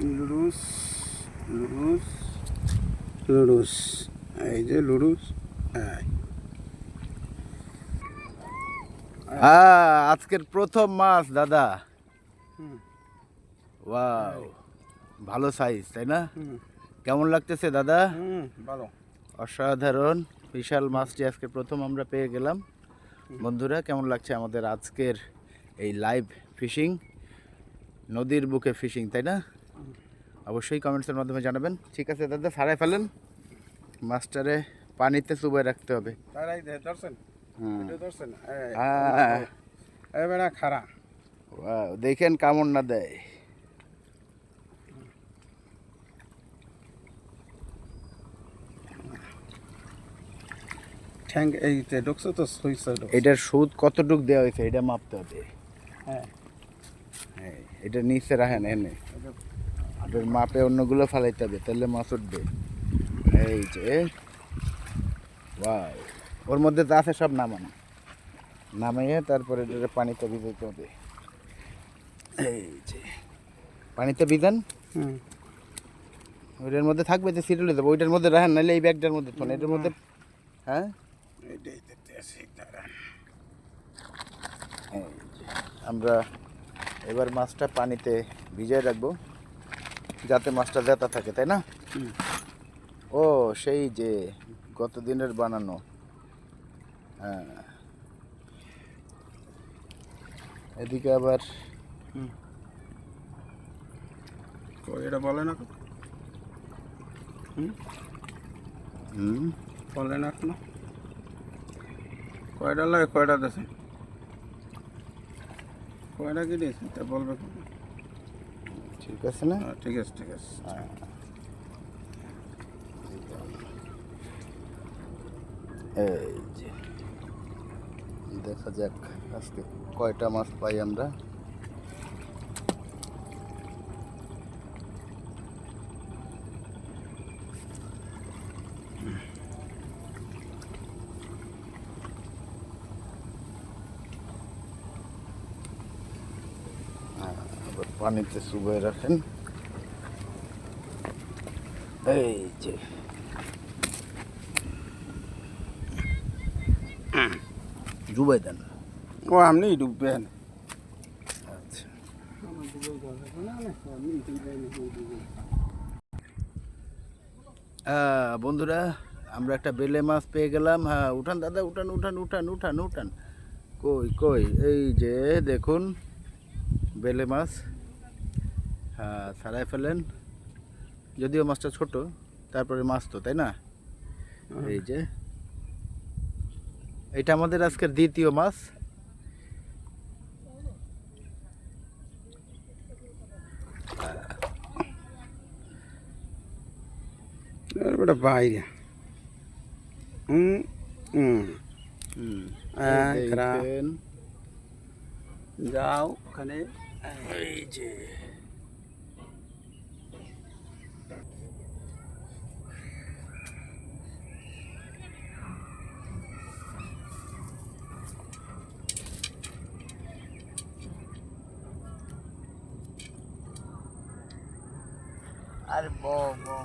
লুডুস লুডুস লুডুস। এই যে লুডুস হ্যাঁ আজকের প্রথম মাছ দাদা। ওয়াও ভালো সাইজ তাই না? কেমন লাগতেছে দাদা? ভালো। অসাধারণ বিশাল মাছটি আজকে প্রথম আমরা পেয়ে গেলাম। বন্ধুরা কেমন লাগছে আমাদের আজকের এই লাইভ ফিশিং নদীর বুকে ফিশিং তাই না? অবশ্যই কমেন্টসের মাধ্যমে জানাবেন। ঠিক আছে দাদা সারাই ফেলেন। মাস্টারে পানিতে চুবাই রাখতে হবে। হ্যাঁ। খারা দেখেন কেমন না দেয়। ঠ্যাং এই ঢুকছে তো এটার সুদ কতটুক দেওয়া হয়েছে এটা মাপতে হবে। হ্যাঁ। হ্যাঁ, এটা নিচে রাখেন এনে। এটার মাপে অন্যগুলো ফালাইতে হবে তাহলে মাছ উঠবে। এই যে ওয়াও ওর মধ্যে যা আছে সব নামানো। নামিয়ে তারপরে এটা পানিতে ভিজাইতে হবে। এই যে পানিতে ভিজান। ওইটার মধ্যে থাকবে যে সিরিয়ালে দেবো ওইটার মধ্যে রাখেন নাহলে এই ব্যাগটার মধ্যে থন এটার মধ্যে হ্যাঁ? আমরা এবার মাছটা পানিতে ভিজিয়ে রাখব। যাতে মাছটা জেতা থাকে তাই না? ও সেই যে গত দিনের বানানো। হ্যাঁ। এদিকে আবার এটা বলে না হুম? হুম? বলে না এখনও কয়টা লাগে কয়টা দেশে কয়টা কি দিয়েছে তা বলবে? ঠিক আছে না? হ্যাঁ, ঠিক আছে ঠিক আছে। এই যে দেখা যাক আজকে কয়টা মাছ পাই আমরা হ্যাঁ, আবার পানিতে চুবাই রাখেন। এই যে। ডুবাই দেন। ও আপনি ডুববেন আচ্ছা। বন্ধুরা আমরা একটা বেলে মাছ পেয়ে গেলাম। হ্যাঁ উঠান দাদা উঠান উঠান উঠান উঠান উঠান। কই কই? এই যে দেখুন বেলে মাছ। ছাড়াই ফেলেন যদিও মাছটা ছোট তারপরে মাছ তো তাই না? এই যে। এটা আমাদের আজকের দ্বিতীয় মাছ। বাইরে। হ্যাঁ। যাও ওখানে। এই যে। Arbovo.